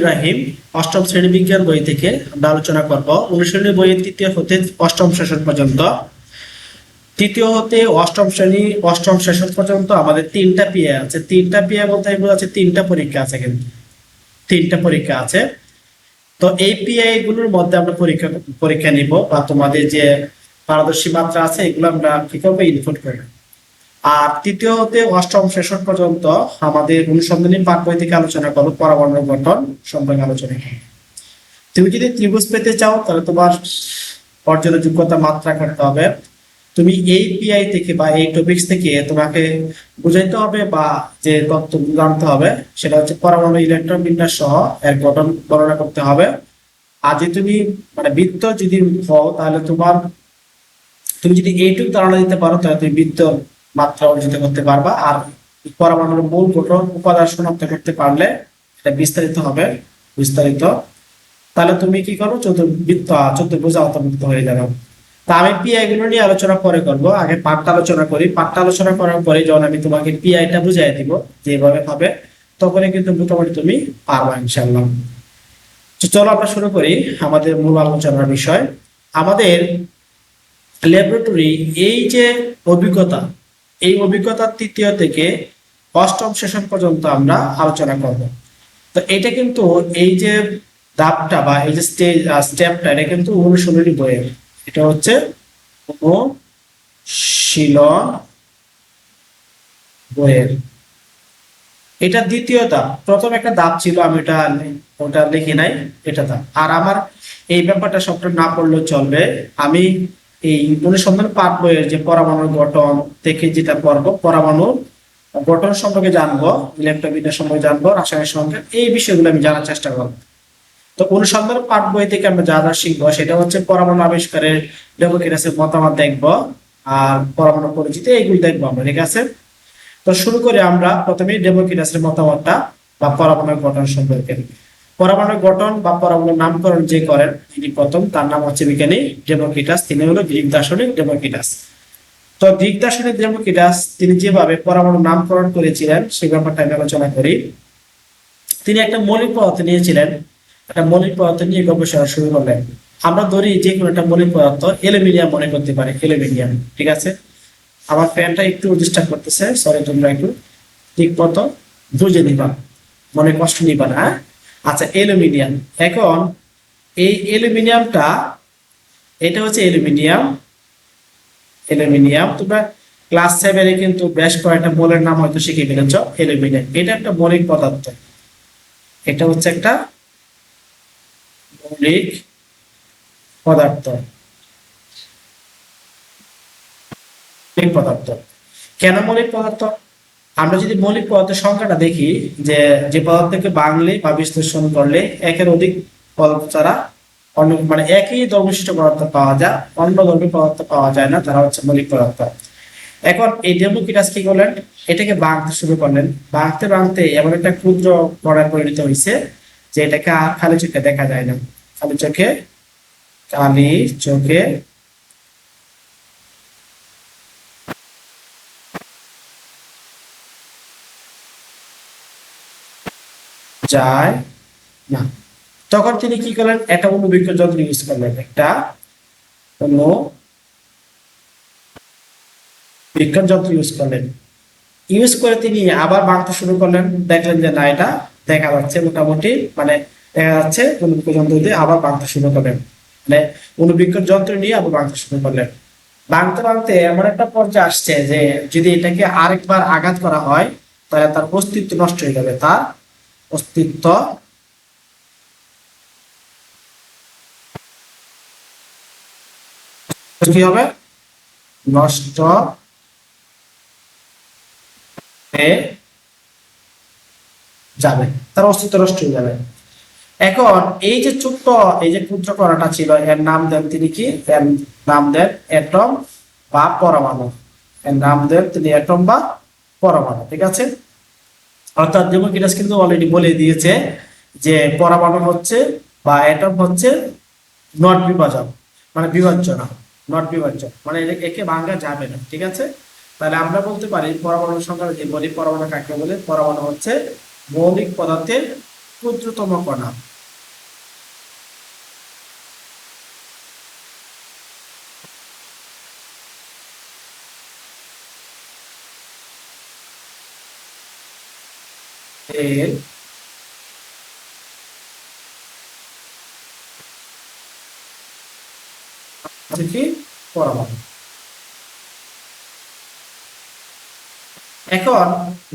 রাহিম অষ্টম শ্রেণি বিজ্ঞান বই থেকে আলোচনা করব। অনুশীলনী বইয়ের তৃতীয় হতে অষ্টম পর্যন্ত। তৃতীয় হতে অষ্টম শ্রেণি, অষ্টম পর্যন্ত আমাদের তিনটা পিএ আছে। তিনটা পিএ বলতে আছে তিনটা পরীক্ষা আছে কিন্তু। তিনটা পরীক্ষা আছে। তো এই পিআই গুলোর মধ্যে আমরা পরীক্ষা পরীক্ষা নিব বা তোমাদের যে পারদর্শী মাত্রা আছে, এগুলো আমরা কি করব? ইনপুট করব। আর তৃতীয় হতে অষ্টম সেশন পর্যন্ত আমাদের অনুসন্ধানী পাঠ বই থেকে আলোচনা করো পরমাণু গঠন সম্পর্কে আলোচনা। তুমি যদি ত্রিভুজ পেতে চাও, তাহলে তোমার অর্জনের যোগ্যতা মাত্রা করতে হবে তুমি এই পিআই থেকে বা এই টপিক্স থেকে তোমাকে বুঝাইতে হবে বা যে তত্ত্ব জানতে হবে, সেটা হচ্ছে পরমাণু ইলেকট্রন বিন্যাস সহ এর গঠন বর্ণনা করতে হবে আর যে তুমি মানে বৃত্ত যদি হও, তাহলে তোমার, তুমি যদি এইটুকু ধারণা দিতে পারো, তাহলে তুমি বৃত্ত মাত্রা অর্জিত করতে পারবা। আর পরমাণুর মূল গঠন উপাদান শনাক্ত করতে পারলে এটা বিস্তারিত হবে। বিস্তারিত। তাহলে তুমি কি করো? চতুর্বৃত্ত চতুর্ভুজ আওতামুক্ত হয়ে যাবে। তা আমি পিআই গুলো নিয়ে আলোচনা পরে করব। আগে পাঠটা আলোচনা করি। পাঠটা আলোচনা করার পরে যখন আমি তোমাকে পিআইটা বুঝাই দিব যেভাবে হবে, তখনই কিন্তু মোটামুটি তুমি পারবা ইনশাল্লাহ চলো আমরা শুরু করি আমাদের মূল আলোচনার বিষয়। আমাদের ল্যাবরেটরি এই যে অভিজ্ঞতা এই অভিজ্ঞতার তৃতীয় থেকে অষ্টম সেশন পর্যন্ত আমরা আলোচনা করব। তো এটা কিন্তু এই যে ধাপটা বা এই যে স্টেজ স্টেপটা, এটা কিন্তু অনুশীলনী বইয়ের। এটা হচ্ছে অনুশীলন বইয়ের। এটা দ্বিতীয় ধাপ। প্রথম একটা ধাপ ছিল, আমি ওটা ওটা লিখি নাই, এটা ধাপ। আর আমার এই ব্যাপারটা সবটা না পড়লেও চলবে। আমি এই অনুসন্ধান পাঠ বইয়ের যে পরমাণুর গঠন থেকে যেটা পড়ব পরমাণুর গঠন সম্পর্কে জানব ইলেকট্রবিদ্যা সম্পর্কে জানব, রাসায়নিক সম্পর্কে এই বিষয়গুলো আমি জানার চেষ্টা করব। তো অনুসন্ধান পাঠ বই থেকে আমরা যা যা শিখব সেটা হচ্ছে পরমাণু আবিষ্কারের ডেমোক্রেসির মতামত দেখব আর পরমাণু পরিচিতি এইগুলো দেখব আমরা, ঠিক আছে? তো শুরু করে আমরা প্রথমে ডেমোক্রেটাসের মতামতটা বা পরমাণু গঠন সম্পর্কে। পরমাণুর গঠন বা পরমাণুর নামকরণ যে করেন, তিনি প্রথম, তার নাম হচ্ছে বিজ্ঞানী ডেমোক্রিটাস, তিনি হলো গ্রিক দার্শনিক ডেমোক্রিটাস। তো গ্রিক দার্শনিক ডেমোক্রিটাস, তিনি যেভাবে পরমাণু নামকরণ করেছিলেন সেই ব্যাপারটা আমি আলোচনা করি। তিনি একটা মৌলিক পদার্থ নিয়েছিলেন, একটা মৌলিক পদার্থ নিয়ে গবেষণা শুরু করলেন। আমরা ধরি যে কোনো একটা মৌলিক পদার্থ অ্যালুমিনিয়াম মনে করতে পারি, অ্যালুমিনিয়াম, ঠিক আছে? আমার ফ্যানটা একটু ডিস্টার্ব করতেছে সরি তোমরা একটু। ঠিক মতো, বুঝে নিবা, মনে কষ্ট নিবা না হ্যাঁ? আচ্ছা অ্যালুমিনিয়াম। এখন এই অ্যালুমিনিয়ামটা, এটা হচ্ছে অ্যালুমিনিয়াম। অ্যালুমিনিয়াম, তোমরা ক্লাস সেভেনে কিন্তু বেশ কয়েকটা মৌলের নাম হয়তো শিখে ফেলেছ, অ্যালুমিনিয়াম। এটা একটা মৌলিক পদার্থ। এটা হচ্ছে একটা মৌলিক পদার্থ। পদার্থ। কেন মৌলিক পদার্থ? আমরা যদি মৌলিক পদার্থের সংখ্যাটা দেখি, যে যে পদার্থকে বাংলে বা বিশ্লেষণ করলে একের অধিক পদার্থ ছাড়া অন্য মানে একই ধর্মবিশিষ্ট পদার্থ পাওয়া যায়, অন্য ধর্মী পদার্থ পাওয়া যায় না, তারা হচ্ছে মৌলিক পদার্থ। এখন এই ডেমোক্রিটাস কি করলেন? এটাকে বাঁধতে শুরু করলেন। বাঁধতে বাঁধতে এমন একটা ক্ষুদ্র কণায় পরিণত হয়েছে, যে এটাকে আর খালি চোখে দেখা যায় না। খালি চোখে কালি চোখে যায়। না তখন তিনি কি করলেন? একটা যন্ত্র ইউজ করলেন। একটা বিজ্ঞান যন্ত্র ইউজ করলেন। ইউজ করে তিনি আবার বাঁধতে শুরু করলেন। দেখলেন যে না, এটা দেখা যাচ্ছে মোটামুটি। মানে দেখা যাচ্ছে যন্ত্র দিয়ে আবার বাঁধতে শুরু করলেন। মানে যন্ত্র নিয়ে আবার বাঁধতে শুরু করলেন। বাঁধতে বাঁধতে এমন একটা পর্যায়ে আসছে যে যদি এটাকে আরেকবার আঘাত করা হয়, তাহলে তার অস্তিত্ব নষ্ট হয়ে যাবে। তার অস্তিত্ব কি হবে? নষ্ট যাবে। তার অস্তিত্ব নষ্ট হয়ে যাবে। এখন এই যে ছোট্ট এই যে ক্ষুদ্র কণাটা ছিল, এর নাম দেন তিনি কি? এর নাম দেন এটম বা পরমাণু। এর নাম দেন তিনি এটম বা পরমাণু, ঠিক আছে? অর্থাৎ ডেমোক্রিটাস কিন্তু অলরেডি বলে দিয়েছে যে পরমাণু হচ্ছে বা অ্যাটম হচ্ছে নট বিভাজন মানে বিভাজ্য না নট বিভাজ্য মানে একে ভাঙা যাবে না, ঠিক আছে? তাহলে আমরা বলতে পারি পরমাণু সংখ্যা বলি, পরমাণু কাকে বলে? পরমাণু হচ্ছে মৌলিক পদার্থের ক্ষুদ্রতম কণা। এর থেকে পরমাণু। এখন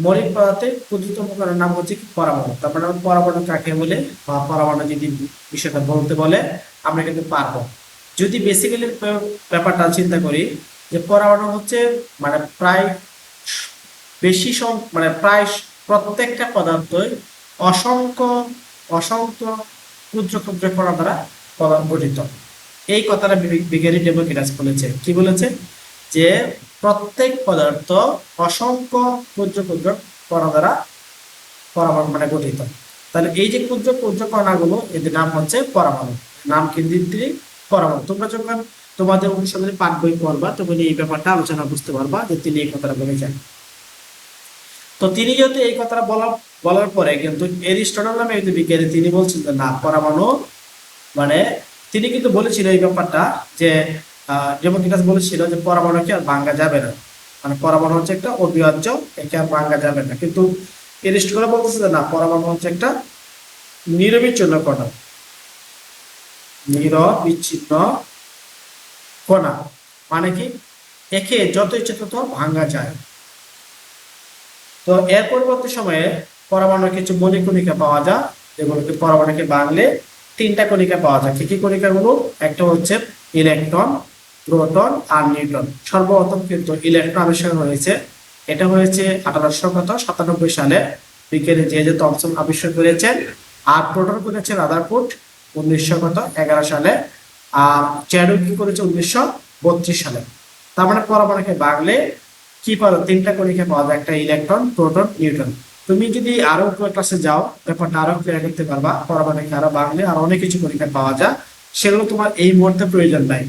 মৌলিক পদার্থের ক্ষুদ্রতম নাম হচ্ছে পরমাণু। তারপরে আমরা পরমাণু কাকে বলে? বা পরমাণু যদি বিষয়টা বলতে বলে, আমরা কিন্তু পারব। যদি বেসিক্যালি ব্যাপারটা চিন্তা করি যে পরমাণু হচ্ছে মানে প্রায় বেশি মানে প্রায় প্রত্যেকটা পদার্থই অসংখ্য অসংখ্য ক্ষুদ্র ক্ষুদ্র কণা দ্বারা গঠিত। এই কথাটা বিজ্ঞানী ডেমোক্রেটাস বলেছে। কি বলেছে? যে প্রত্যেক পদার্থ অসংখ্য ক্ষুদ্র ক্ষুদ্র কণা দ্বারা মানে গঠিত। তাহলে এই যে ক্ষুদ্র ক্ষুদ্র কণাগুলো, এদের নাম হচ্ছে পরমাণু। নাম কেন্দ্রিক পরমাণু। তোমরা যখন তোমাদের অনুসন্ধানে পাঠ বই পড়বা, তখন এই ব্যাপারটা আলোচনা বুঝতে পারবা যে তিনি এই কথাটা বলেছেন। তো তিনি যেহেতু এই কথাটা বলা বলার পরে কিন্তু এরিস্টটল নামে একজন বিজ্ঞানী তিনি বলছেন যে, না, পরমাণু মানে তিনি কিন্তু বলেছিল এই ব্যাপারটা যে ডেমোক্রিটাস বলেছিল যে পরমাণুকে আর ভাঙ্গা যাবে না। মানে পরমাণু হচ্ছে একটা অবিভাজ্য, একে আর ভাঙ্গা যাবে না। কিন্তু এরিস্টটল বলতেছে যে, না, পরমাণু হচ্ছে একটা নিরবিচ্ছিন্ন কণা। নিরবিচ্ছিন্ন কণা। মানে কি? একে যত ইচ্ছে তত ভাঙ্গা যায়। তো এর পরবর্তী সময়ে পরমাণুর কিছু মণিকণিকা পাওয়া যায় যেগুলোকে পরমাণুকে বাংলে তিনটা কণিকা পাওয়া যায়। কি কি কণিকাগুলো? একটা হচ্ছে ইলেকট্রন, প্রোটন আর নিউট্রন। সর্বপ্রথম কিন্তু ইলেকট্রন আবিষ্কার হয়েছে। এটা হয়েছে আঠারোশো কত? সাতানব্বই সালে। বিকেলে যে যে থমসন আবিষ্কার করেছেন। আর প্রোটন করেছে রাদারফুট উনিশশো কত? এগারো সালে। আর চ্যাডো করেছে? উনিশশো বত্রিশ সালে। তার মানে পরমাণুকে বাগলে কি পারো? তিনটা কণিকা পাওয়া যায়, একটা ইলেকট্রন প্রোটন নিউট্রন তুমি যদি আরও ক্লাসে যাও, ব্যাপারটা আরও ক্লিয়ার করতে পারবা। পরমাণুকে আরও বাগলে আরও অনেক কিছু কণিকা পাওয়া যায়। সেগুলো তোমার এই মুহূর্তে প্রয়োজন নাই।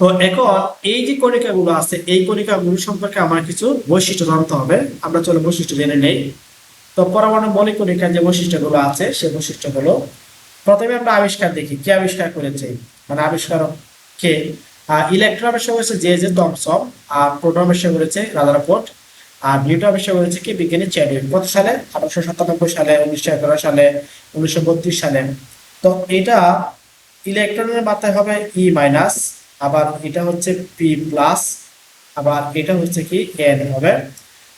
তো এখন এই যে কণিকাগুলো আছে, এই কণিকাগুলো সম্পর্কে আমার কিছু বৈশিষ্ট্য জানতে হবে। আমরা চলো বৈশিষ্ট্য জেনে নেই। তো পরমাণু মৌলিক কণিকার যে বৈশিষ্ট্যগুলো আছে সেই বৈশিষ্ট্যগুলো প্রথমে আমরা আবিষ্কার দেখি। কে আবিষ্কার করেছে? মানে আবিষ্কারক কে? ইলেকট্রন আবিষ্কার করেছে যে যে থমসন আর প্রোটন আবিষ্কার করেছে রাদারফোর্ড আর কি বিজ্ঞানী কত সালে? আঠারোশো সাতানব্বই সালে, উনিশশো এগারো সালে, উনিশশো বত্রিশ সালে। তো এটা ইলেকট্রনের মাত্রায় হবে ই মাইনাস আবার এটা হচ্ছে পি প্লাস আবার এটা হচ্ছে কি এন হবে।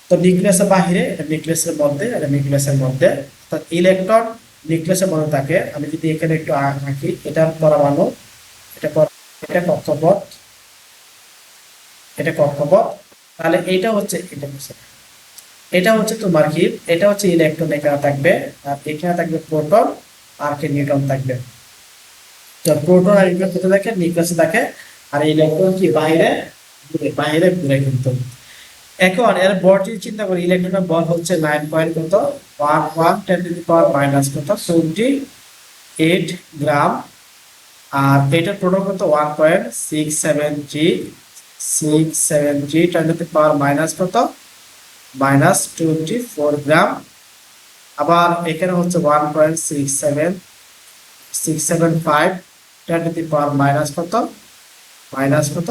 তো নিউক্লিয়াসের বাহিরে নিউক্লিয়াসের মধ্যে, এটা নিউক্লিয়াসের মধ্যে। অর্থাৎ ইলেকট্রন নিউক্লিয়াসের মধ্যে থাকে। আমি যদি এখানে একটু আঁকি এটা পরমাণু, এটা এটা কক্ষপথ এটা কক্ষপথ, তাহলে এটা হচ্ছে এটা হচ্ছে তোমার কি? এটা হচ্ছে ইলেকট্রন এখানে থাকবে? আর এখানে থাকবে প্রোটন আর কি নিউট্রন থাকবে। তো প্রোটন আর নিউট্রন কোথায় থাকে নিউক্লিয়াসে থাকে আর ইলেকট্রন কি বাইরে? ঘুরে বাইরে ঘুরে কিন্তু। এখন এর যদি চিন্তা করি ইলেকট্রনের বল হচ্ছে নাইন পয়েন্ট কত? One one ten to the power minus কত? টোয়েন্টি এইট গ্রাম আর এটার প্রোটন কত? One point six seven G six seven G ten to power minus কত? মাইনাস টোয়েন্টি ফোর গ্রাম আবার এখানে হচ্ছে one point six seven six seven five ten to power minus কত? Minus কত?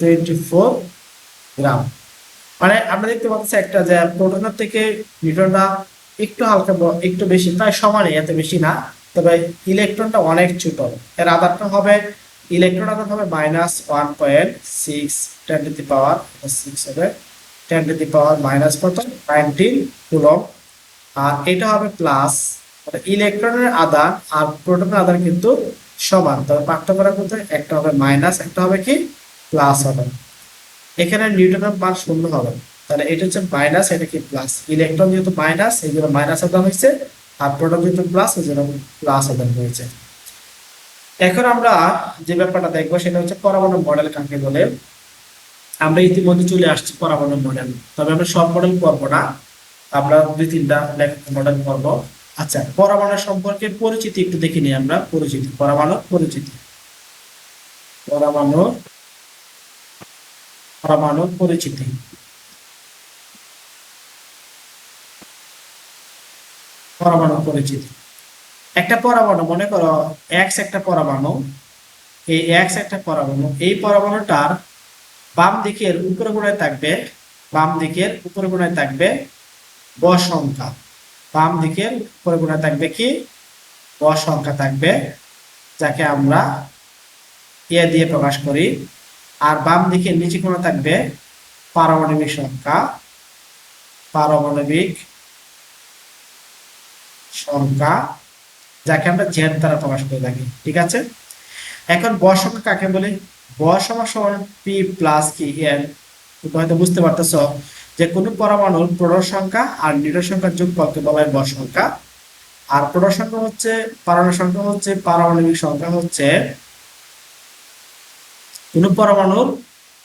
Twenty four gram মানে আমরা দেখতে পাচ্ছি একটা যে প্রোটনের থেকে নিউটনটা একটু হালকা একটু বেশি, প্রায় সমানই, এত বেশি না। তবে ইলেকট্রনটা অনেক ছোট। এর আধারটা হবে, ইলেকট্রন আধার হবে minus one point six ten to the power six হবে ten to the power minus কত নাইনটিন কুলম আর এটা হবে প্লাস ইলেকট্রনের আধার আর প্রোটনের আধার কিন্তু সমান। তবে পার্থক্যটা কোথায় একটা হবে মাইনাস একটা হবে কি? প্লাস হবে। এখানে নিউটনের মান শূন্য হবে। তাহলে এটা হচ্ছে মাইনাস এটা কি প্লাস ইলেকট্রন যেহেতু মাইনাস এই জন্য মাইনাস আদান হয়েছে আর প্রোটন যেহেতু প্লাস জন্য প্লাস আদান হয়েছে। এখন আমরা যে ব্যাপারটা দেখব, সেটা হচ্ছে পরমাণু মডেল কাকে বলে। আমরা ইতিমধ্যে চলে আসছি পরমাণু মডেল তবে আমরা সব মডেল পড়ব না। আমরা দুই তিনটা মডেল পড়ব আচ্ছা পরমাণু সম্পর্কে পরিচিতি একটু দেখে নিই আমরা। পরিচিতি, পরমাণু পরিচিতি। পরমাণু পরমাণু, পরিচিতি। পরমাণু পরিচিতি। একটা পরমাণু, মনে করো এক্স একটা পরমাণু, এই এক্স একটা পরমাণু, এই পরমাণুটার বাম দিকের উপরে কোণায় থাকবে, বাম দিকের উপরে কোণায় থাকবে ব সংখ্যা বাম দিকের উপরে কোণায় থাকবে কি? ব সংখ্যা থাকবে, যাকে আমরা এ দিয়ে প্রকাশ করি। আর বাম দিকের নিচে কোণে থাকবে পারমাণবিক সংখ্যা। পারমাণবিক সংখ্যা যাকে আমরা জেড দ্বারা প্রকাশ করে থাকি, ঠিক আছে? এখন ব সংখ্যা কাকে বলে? ব সমান পি প্লাস কি এন তুমি হয়তো বুঝতে পারতেছ যে কোন পরমাণুর প্রোটন সংখ্যা আর নিউটন সংখ্যার যোগফলকে বলা হয় ব সংখ্যা। আর প্রোটন সংখ্যা হচ্ছে, পারমাণবিক সংখ্যা হচ্ছে, পারমাণবিক সংখ্যা হচ্ছে কোন পরমাণুর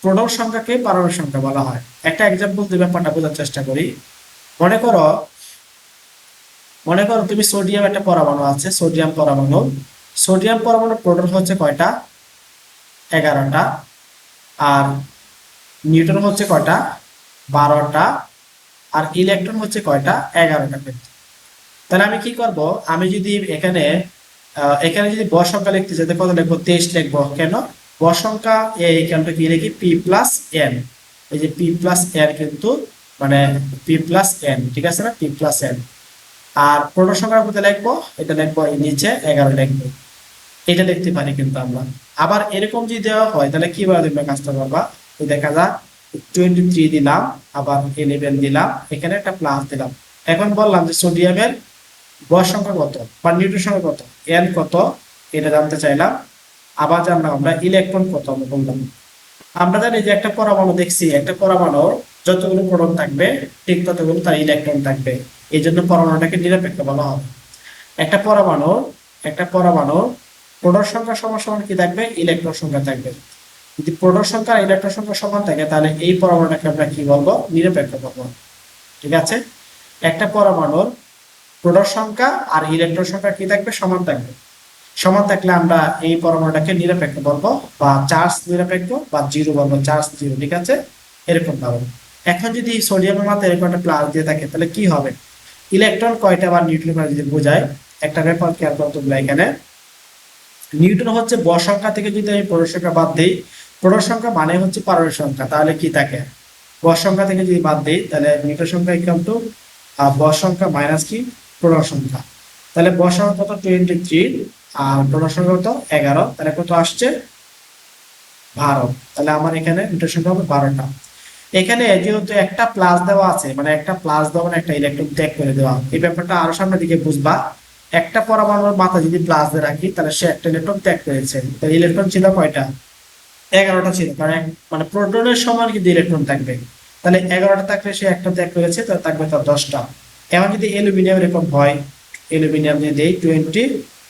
প্রোটন সংখ্যাকে পারমাণবিক সংখ্যা বলা হয়। একটা এক্সাম্পল দিয়ে ব্যাপারটা বোঝার চেষ্টা করি। মনে করো মনে করো তুমি সোডিয়াম একটা পরমাণু আছে সোডিয়াম পরমাণু। সোডিয়াম পরমাণুর প্রোটন হচ্ছে কয়টা? এগারোটা। আর নিউটন হচ্ছে কয়টা? বারোটা। আর ইলেকট্রন হচ্ছে কয়টা? এগারোটা কিন্তু তাহলে আমি কি করব? আমি যদি এখানে এখানে যদি ব সংখ্যা লিখতে যেতে কত লিখব তেইশ লিখব। কেন? ব সংখ্যা এখানটা কি? লিখি পি প্লাস এন এই যে পি প্লাস এন কিন্তু মানে পি প্লাস এন ঠিক আছে না? পি প্লাস এন আর প্রোটন সংখ্যার মধ্যে লিখব, এটা লিখব এই নিচে এগারো লিখব। এটা লিখতে পারি কিন্তু আমরা। আবার এরকম যদি দেওয়া হয়, তাহলে কীভাবে তুমি কাজটা করবা? দেখা যাক টোয়েন্টি থ্রি দিলাম, আবার ইলেভেন দিলাম, এখানে একটা প্লাস দিলাম। এখন বললাম যে সোডিয়ামের বয়স সংখ্যা কত? বা নিউট্রন সংখ্যা কত? এন কত? এটা জানতে চাইলাম। আবার জানলাম আমরা ইলেকট্রন কত আমরা বললাম। আমরা জানি যে একটা পরমাণু দেখছি, একটা পরমাণু যতগুলো প্রোটন থাকবে, ঠিক ততগুলো তার ইলেকট্রন থাকবে। এই জন্য পরমাণুটাকে নিরপেক্ষ বলা হবে একটা পরমাণু একটা পরমাণু, প্রোটন সংখ্যা সমান সমান কি থাকবে? ইলেকট্রন সংখ্যা থাকবে। যদি প্রোটন সংখ্যা ইলেকট্রন সংখ্যা সমান থাকে, তাহলে এই পরমাণুটাকে আমরা কি বলব? নিরপেক্ষ বলব। ঠিক আছে? একটা পরমাণুর প্রোটন সংখ্যা আর ইলেকট্রন সংখ্যা কি থাকবে? সমান থাকবে। সমান থাকলে আমরা এই পরমাণুটাকে নিরপেক্ষ বলব বা চার্জ নিরপেক্ষ বা জিরো বলব, চার্জ জিরো। ঠিক আছে? এরকম পাবো এখন যদি সোডিয়ামের মাত্রা এরকম একটা প্লাস দিয়ে থাকে, তাহলে কি হবে? ইলেকট্রন কয়টা বা নিউট্রন যদি বোঝায়, একটা ব্যাপার খেয়াল করতে হবে এখানে। নিউটন হচ্ছে ব সংখ্যা থেকে যদি আমি প্রোটন সংখ্যা বাদ দিই প্রোটন সংখ্যা মানে হচ্ছে পারমাণবিক সংখ্যা, তাহলে কি থাকে? ব সংখ্যা থেকে যদি বাদ দিই, তাহলে নিউটন সংখ্যা ইকাল টু ব সংখ্যা মাইনাস কি? প্রোটন সংখ্যা। তাহলে ব সংখ্যা কত? টোয়েন্টি থ্রি আর প্রোটন সংখ্যা কত? এগারো, তাহলে কত আসছে? বারো। তাহলে আমার এখানে নিউটন সংখ্যা হবে বারোটা। এখানে যেহেতু একটা প্লাস দেওয়া আছে মানে একটা প্লাস দেওয়া মানে একটা ইলেকট্রন ত্যাগ করে দেওয়া, এই ব্যাপারটা আরও সামনের দিকে বুঝবা। একটা পরমাণুর মাথা যদি প্লাস দিয়ে রাখি, তাহলে সে একটা ইলেকট্রন ত্যাগ করেছে। ইলেকট্রন ছিল কয়টা? এগারোটা ছিল, কারণ মানে প্রোটনের সমান কিন্তু ইলেকট্রন থাকবে। তাহলে এগারোটা থাকলে সে একটা ত্যাগ করেছে, তাহলে থাকবে তার দশটা। এখন যদি অ্যালুমিনিয়াম এরকম হয় অ্যালুমিনিয়াম যদি দেই টোয়েন্টি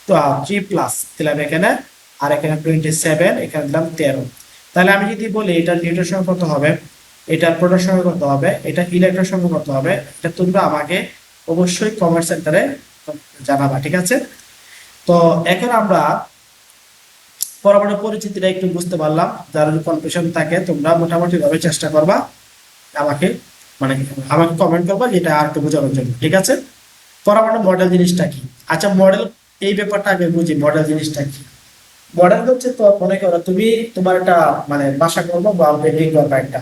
তো থ্রি প্লাস দিলাম এখানে, আর এখানে টোয়েন্টি সেভেন এখানে দিলাম তেরো। তাহলে আমি যদি বলি এটা নিউটন সংখ্যা কত হবে? এটা প্রোটন সংখ্যা কত হবে, এটা ইলেকট্রন সংখ্যা কত হবে, এটা তোমরা আমাকে অবশ্যই কমেন্ট সেন্টারে জানাবা, ঠিক আছে? তো এখন আমরা পরমাণু পরিচিতিটা একটু বুঝতে পারলাম, যারা কনফিউশন থাকে, তোমরা মোটামুটি ভাবে চেষ্টা করবা আমাকে মানে আমাকে কমেন্ট করবা যেটা আর একটু বোঝানোর জন্য, ঠিক আছে? পরমাণু মডেল জিনিসটা কি? আচ্ছা মডেল এই ব্যাপারটা আগে বুঝি মডেল জিনিসটা কি? মডেল হচ্ছে তো মনে করো তুমি তোমার একটা মানে বাসা করব বা বিল্ডিং করবা একটা।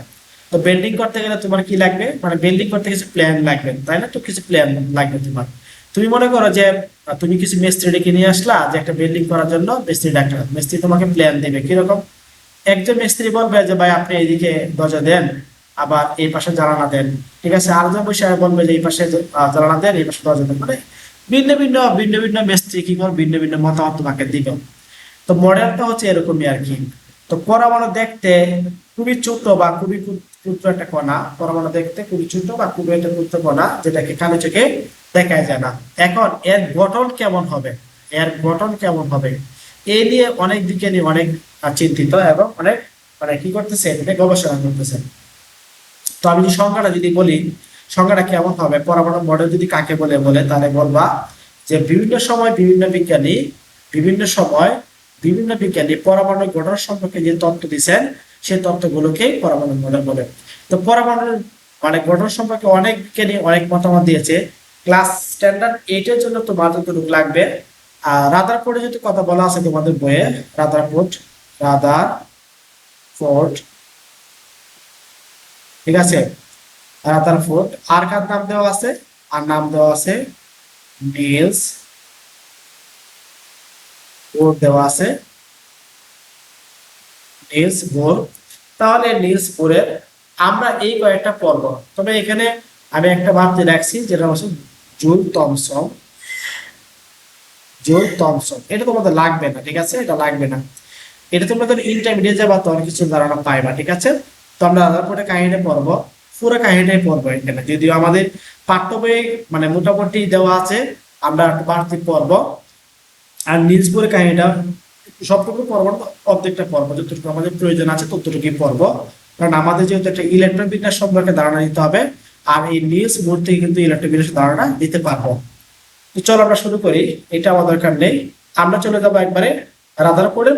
তো বিল্ডিং করতে গেলে তোমার কি লাগবে? মানে বিল্ডিং করতে কিছু প্ল্যান লাগবে, তাই না? তো কিছু প্ল্যান লাগবে তোমার। তুমি মনে করো যে তুমি কিছু মিস্ত্রি ডেকে নিয়ে আসলা যে একটা বিল্ডিং করার জন্য মিস্ত্রি ডাক্তার মিস্ত্রি তোমাকে প্ল্যান দেবে। কীরকম? একজন মিস্ত্রি বলবে যে, ভাই, আপনি এইদিকে দরজা দেন, আবার এই পাশে জানালা দেন। ঠিক আছে? আরেকজন বসে বলবে যে, এই পাশে জানালা দেন, এই পাশে দরজা দেন। মানে ভিন্ন ভিন্ন ভিন্ন ভিন্ন মিস্ত্রি কি করবে? ভিন্ন ভিন্ন মতামত তোমাকে দিবে। তো মডেলটা হচ্ছে এরকমই আর কি। তো পরমাণু দেখতে খুবই ছোট বা খুবই ক্ষু- ক্ষুদ্র একটা কণা, পরমাণু দেখতে খুবই ছোট বা খুবই একটা ক্ষুদ্র কণা, যেটাকে কানে চোখে দেখা যায় না। এখন এর গঠন কেমন হবে? এর গঠন কেমন হবে? এই নিয়ে অনেক দিকে নিয়ে অনেক চিন্তিত এবং অনেক মানে কি করতেছে? এটা গবেষণা করতেছে। তো আমি যদি সংখ্যাটা যদি বলি, সংখ্যাটা কেমন হবে? পরমাণু মডেল যদি কাকে বলে বলে, তাহলে বলবা যে বিভিন্ন সময় বিভিন্ন বিজ্ঞানী, বিভিন্ন সময় বিভিন্ন বিজ্ঞানী পরমাণু গঠন সম্পর্কে যে তত্ত্ব দিচ্ছেন সেই তত্ত্বগুলোকে পরমাণু মডেল বলে। তো পরমাণুর মানে গঠন সম্পর্কে অনেক বিজ্ঞানী অনেক মতামত দিয়েছে। ক্লাস স্ট্যান্ডার্ড এইটের জন্য তোমার যতটুকু লাগবে। আর রাদারফোর্ডে যদি কথা বলা আছে তোমাদের বইয়ে রাদারফোর্ড রাদার ফোর্ড ঠিক আছে? রাদারফোর্ড আর কার নাম দেওয়া আছে? আর নাম দেওয়া আছে নিলস। বোর দেওয়া আছে নিলস বোর তাহলে নিলস বোরের আমরা এই কয়েকটা পর্ব। তবে এখানে আমি একটা ভাবতে রাখছি, যেটা হচ্ছে জুল থমসন জুল থমসন এটা তোমাদের লাগবে না, ঠিক আছে? এটা লাগবে না। এটা তোমাদের ইন্টারমিডিয়েট যাবা তো অনেক কিছু ধারণা পাইবা, ঠিক আছে? তো আমরা রাধারপুরে কাহিনী পড়ব। পুরো কাহিনীটাই পড়ব এখানে। যদিও আমাদের পাঠ্য বই মানে মোটামুটি দেওয়া আছে, আমরা বাড়তি পড়ব। আর নিউজপুরের কাহিনীটা সবটুকু পর্ব অর্ধেকটা পর্ব, যতটুকু আমাদের প্রয়োজন আছে ততটুকুই পর্ব। কারণ আমাদের যেহেতু একটা ইলেকট্রন বিন্যাস সম্পর্কে ধারণা দিতে হবে, আর এই নিউজ থেকে কিন্তু ইলেকট্রন বিন্যাস ধারণা দিতে পারব। তো চলো আমরা শুরু করি, এটা আমার দরকার নেই। আমরা চলে যাব একবারে রাধারপুরের